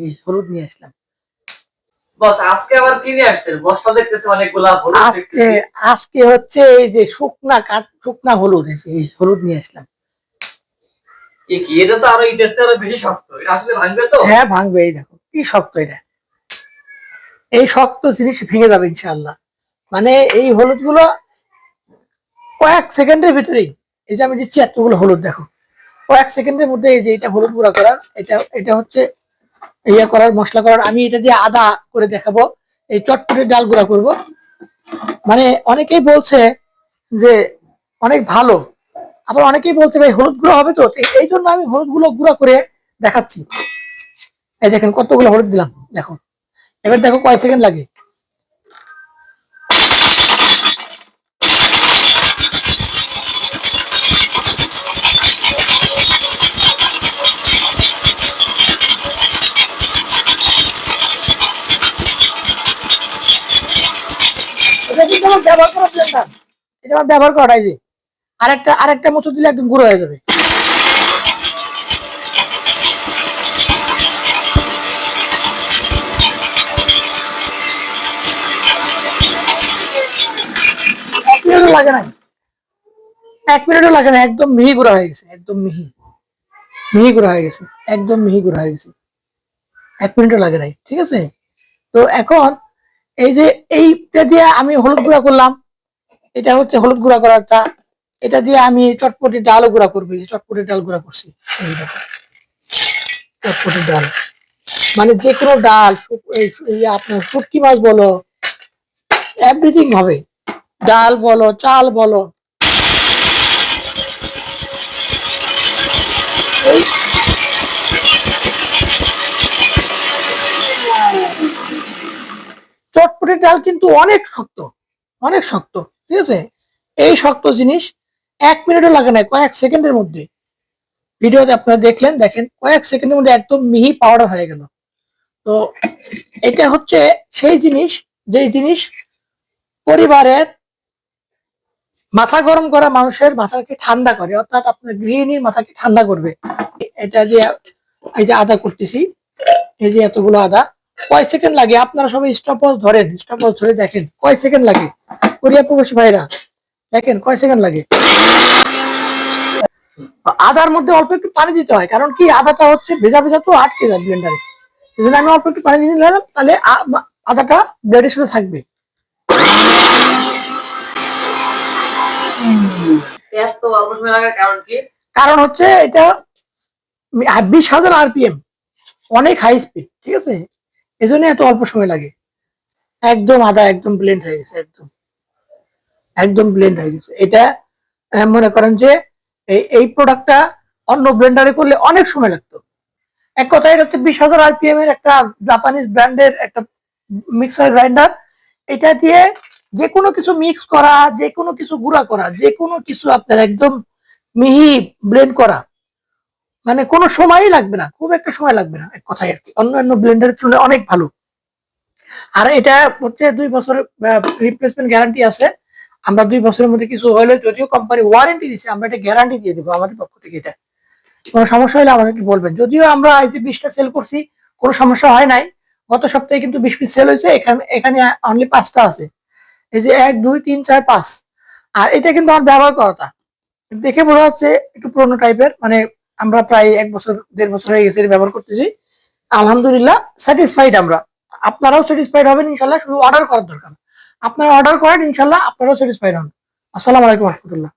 এই হলুদ নিয়ে আসলাম। বস আজকে আবার কি নিয়ে আসছেন? বস্তা দেখতেছি অনেকগুলা হলুদ আজকে আজকে হচ্ছে এই যে শুকনা কাঠ শুকনা হলুদ এই হলুদ নিয়ে আসলাম। কি এটা তো আরও ইটের আরও বেশি শক্ত। এটা আসলে ভাঙবে তো? হ্যাঁ ভাঙবে এই দেখো কি শক্ত এটা। এই শক্ত জিনিস ভেঙে যাবে ইনশাআল্লাহ। মানে এই হলুদগুলো কয়েক সেকেন্ডের ভিতরেই এই যে আমি দিচ্ছি এতগুলো হলুদ দেখো কয়েক সেকেন্ডের মধ্যে এই যে এটা হলুদ গুঁড়া করার এটা এটা হচ্ছে ইয়ে করার, মশলা করার, আমি এটা দিয়ে আদা করে দেখাবো। এই চটপটে ডাল গুঁড়া করব। মানে অনেকেই বলছে যে অনেক ভালো, আবার অনেকেই বলছে ভাই হলুদ গুঁড়ো হবে তো এই জন্য আমি হলুদগুলো গুঁড়া করে দেখাচ্ছি। এই দেখেন কতগুলো হলুদ দিলাম, দেখো। এবার দেখো কয় সেকেন্ড লাগে এটা কিন্তু আমার এটা ব্যবহার করা যে আরেকটা আরেকটা মুচু দিলে একদম গুঁড়ো হয়ে যাবে। এক মিনিটও লাগে না একদম মিহি গুঁড়া হয়ে গেছে, একদম মিহি। মিহি গুঁড়া হয়ে গেছে, একদম মিহি গুঁড়া হয়ে গেছে। এক মিনিটও লাগে নাই, ঠিক আছে? তো এখন এই যে এইটা দিয়ে আমি হলুদ গুঁড়া করলাম। এটা হচ্ছে হলুদ গুঁড়া করারটা এটা দিয়ে আমি চটপটি ডালও গুঁড়া করব চটপটি ডাল গুঁড়া করছি। চটপটি ডাল। মানে যে কোনো ডাল আপনার শুটকি মাছ বলো এভরিথিং হবে। ডাল বলো, চাল বলো। এই- ডাল কিন্তু অনেক শক্ত অনেক শক্ত, ঠিক আছে? এই শক্ত জিনিস এক মিনিটও লাগে না, কয়েক সেকেন্ডের মধ্যে। ভিডিওতে আপনারা দেখলেন, দেখেন, কয়েক সেকেন্ডের মধ্যে একদম মিহি পাউডার হয়ে গেল। তো এটা হচ্ছে সেই জিনিস, যেই জিনিস পরিবারের মাথা গরম করা মানুষের মাথাকে ঠান্ডা করে, অর্থাৎ আপনার গৃহিণীর মাথাকে ঠান্ডা করবে। এটা যে, এই যে আদা করতেছি, এই যে এতগুলো আদা কয় সেকেন্ড লাগে? আপনারা সবাই স্টপওয়াচ ধরেন স্টপওয়াচ ধরে দেখেন কয় সেকেন্ড লাগে? কোরিয়া প্রবাসী ভাইরা দেখেন কয় সেকেন্ড লাগে? আদার মধ্যে অল্প একটু পানি দিতে হয় কারণ কি আদাটা হচ্ছে ভেজা ভেজা তো আটকে যায় ব্লেন্ডারে জন্য আমি অল্প একটু পানি দিয়ে নিলাম তাহলে আ- মা- আদাটা ব্লেডের সাথে থাকবে। কারণ হচ্ছে এটা বিশ হাজার আরপিএম অনেক হাই স্পিড ঠিক আছে? এই জন্য এত অল্প সময় লাগে। একদম আদা একদম ব্লেন্ড হয়ে গেছে, একদম। একদম ব্লেন্ড হয়ে গেছে। এটা মনে করেন যে, এই প্রোডাক্টটা অন্য ব্লেন্ডারে করলে অনেক সময় লাগতো। এক কথায় এটা হচ্ছে বিশ হাজার আরপিএম এর একটা জাপানিজ ব্র্যান্ডের একটা মিক্সার গ্রাইন্ডার এটা দিয়ে যে কোনো কিছু মিক্স করা, যে কোনো কিছু গুঁড়া করা, যে কোনো কিছু আপনার একদম মিহি ব্লেন্ড করা মানে কোনো সময়ই লাগবে না, খুব একটা সময় লাগবে না এক কথায় আর কি। অন্যান্য ব্লেন্ডারের তুলনায় অনেক ভালো। আর এটা হচ্ছে দুই বছরের রিপ্লেসমেন্ট গ্যারান্টি আছে। আমরা দুই বছরের মধ্যে কিছু হলে যদিও কোম্পানি ওয়ারেন্টি দিচ্ছে আমরা এটা গ্যারান্টি দিয়ে দেবো আমাদের পক্ষ থেকে এটা। কোনো সমস্যা হলে আমাদেরকে বলবেন। যদিও আমরা এই যে বিশটা সেল করছি, কোনো সমস্যা হয় নাই। গত সপ্তাহে কিন্তু বিশ পিস সেল হয়েছে, এখানে এখানে অনলি পাঁচটা আছে। এই যে এক, দুই, তিন, চার, পাঁচ। আর এটা কিন্তু আমার ব্যবহার করাটা দেখে বোঝা যাচ্ছে একটু পুরোনো টাইপের মানে আমরা প্রায় এক বছর, দেড় বছর হয়ে গেছে ব্যবহার করতেছি। আলহামদুলিল্লাহ স্যাটিসফাইড আমরা। আপনারাও স্যাটিসফাইড হবেন, ইনশাল্লাহ শুধু অর্ডার করার দরকার। আপনারা অর্ডার করেন, ইনশাল্লাহ আপনারাও স্যাটিসফাইড হন। আসসালামু আলাইকুম রহমতুল্লাহ।